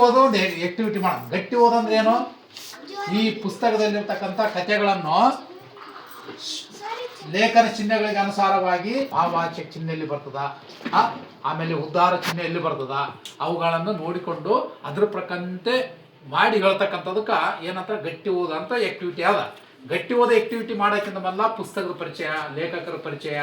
ಓದೋ ಒಂದು ಆಕ್ಟಿವಿಟಿ ಮಾಡೋಣ ಗಟ್ಟಿ ಓದಂದ್ರೆ ಏನು? ಈ ಪುಸ್ತಕದಲ್ಲಿರ್ತಕ್ಕಂಥ ಕಥೆಗಳನ್ನು ಲೇಖನ ಚಿಹ್ನೆಗಳಿಗೆ ಅನುಸಾರವಾಗಿ ಭಾವವಾಚಕ ಚಿಹ್ನೆ ಎಲ್ಲಿ ಬರ್ತದ. ಆ, ಆಮೇಲೆ ಉದ್ಧಾರ ಚಿಹ್ನೆ ಎಲ್ಲಿ ಬರ್ತದ. ಅವುಗಳನ್ನು ನೋಡಿಕೊಂಡು ಅದ್ರ ಪ್ರಕಂತೆ ಮಾಡಿ ಹೇಳ್ತಕ್ಕಂಥದಕ್ಕೆ ಏನಂತ ಗಟ್ಟಿ ಓದ ಅಂತ ಆಕ್ಟಿವಿಟಿ ಅದ. ಗಟ್ಟಿ ಓದ ಆಕ್ಟಿವಿಟಿ ಮಾಡೋಕ್ಕಿಂತ ಮೊದಲ ಪುಸ್ತಕದ ಪರಿಚಯ ಲೇಖಕರ ಪರಿಚಯ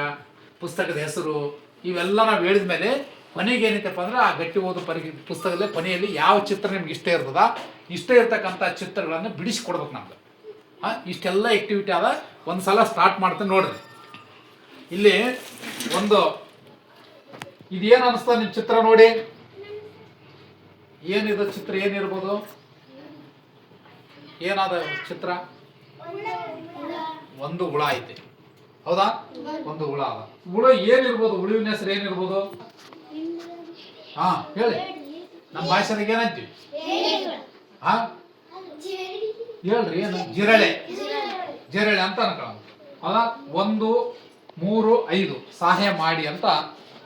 ಪುಸ್ತಕದ ಹೆಸರು ಇವೆಲ್ಲ ನಾವು ಹೇಳಿದ ಮೇಲೆ ಕೊನೆಗೆ ಏನೈತಪ್ಪ ಅಂದ್ರೆ ಆ ಗಟ್ಟಿ ಓದು ಪರಿ ಪುಸ್ತಕದಲ್ಲಿ ಕೊನೆಯಲ್ಲಿ ಯಾವ ಚಿತ್ರ ನಿಮ್ಗೆ ಇಷ್ಟ ಇರ್ತದ ಇಷ್ಟ ಇರ್ತಕ್ಕಂಥ ಚಿತ್ರಗಳನ್ನು ಬಿಡಿಸಿಕೊಡ್ಬೇಕು ನಮ್ಗೆ. ಆ, ಇಷ್ಟೆಲ್ಲ ಆಕ್ಟಿವಿಟಿ ಆದ ಒಂದು ಸಲ ಸ್ಟಾರ್ಟ್ ಮಾಡ್ತೀನಿ ನೋಡ್ರಿ. ಇಲ್ಲಿ ಒಂದು ಇದೇನು ಅನಿಸ್ತದ ನಿಮ್ಮ ಚಿತ್ರ ನೋಡಿ? ಏನಿದ ಚಿತ್ರ ಏನಿರ್ಬೋದು? ಏನಾದ ಚಿತ್ರ? ಒಂದು ಹುಳ ಐತೆ. ಹೌದಾ? ಒಂದು ಹುಳ ಅದ ಹುಳ ಏನಿರ್ಬೋದು? ಹುಳುವಿನ ಹೆಸರು ಏನಿರ್ಬೋದು? ಹಾ, ಹೇಳಿ. ನಮ್ಮ ಭಾಷೆದಾಗ ಏನಂತೀವಿ ಹಾ? ಹೇಳ್ರಿ, ಏನು? ಜಿರಳೆ. ಜಿರಳೆ ಅಂತ ಅನ್ಕೊಳ್ಳೋದು ಅಲ್ಲ, ಒಂದು, ಮೂರು, ಐದು. ಸಹಾಯ ಮಾಡಿ ಅಂತ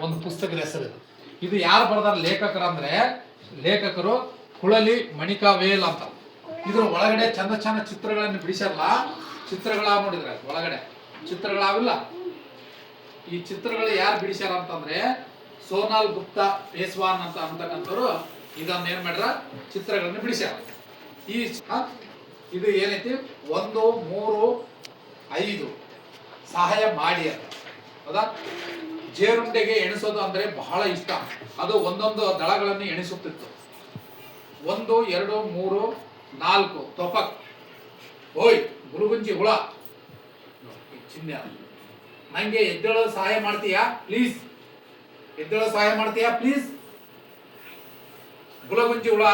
ಒಂದು ಪುಸ್ತಕದ ಹೆಸರು ಇದು. ಯಾರು ಬರ್ದಾರ ಲೇಖಕರು ಅಂದ್ರೆ ಲೇಖಕರು ಕುಳಲಿ ಮಣಿಕಾ ವೇಲ್ ಅಂತ. ಇದ್ರ ಒಳಗಡೆ ಚಂದ ಚಂದ ಚಿತ್ರಗಳನ್ನು ಬಿಡಿಸಲ್ಲ ಚಿತ್ರಗಳ ನೋಡಿದ್ರೆ, ಒಳಗಡೆ. ಚಿತ್ರಗಳಾವಿಲ್ಲ. ಈ ಚಿತ್ರಗಳು ಯಾರು ಬಿಡಿಸ್ಯಾರ ಅಂತಂದ್ರೆ ಸೋನಾಲ್ ಗುಪ್ತಾ ಪೇಸ್ವಾನ್ ಅಂತ ಅಂತಕ್ಕಂಥವ್ರು ಇದನ್ನ ಏನ್ ಮಾಡ್ರ? ಚಿತ್ರಗಳನ್ನು ಬಿಡಿಸ್ಯಾರ. ಈ ಇದು ಏನೈತಿ? ಒಂದು, ಮೂರು, ಐದು ಸಹಾಯ ಮಾಡಿ ಅಂತ. ಹೌದಾ? ಜೇರುಂಡೆಗೆ ಎಣಿಸೋದು ಅಂದ್ರೆ ಬಹಳ ಇಷ್ಟ. ಅದು ಒಂದೊಂದು ದಳಗಳನ್ನು ಎಣಿಸುತ್ತಿತ್ತು. ಒಂದು, ಎರಡು, ಮೂರು, ನಾಲ್ಕು. ತೊಪಕ್. ಓಯ್, ಗುರುಗುಂಜಿ ಹುಳ. ಚಿಹ್ನೆ ಅದು. ನಂಗೆ ಎದ್ದೇಳೋ ಸಹಾಯ ಮಾಡ್ತೀಯಾ? ಪ್ಲೀಸ್. ಎದ್ದೇಳೋ ಸಹಾಯ ಮಾಡ್ತೀಯಾ ಪ್ಲೀಸ್ ಗುಲಗುಂಜಿ ಹುಳ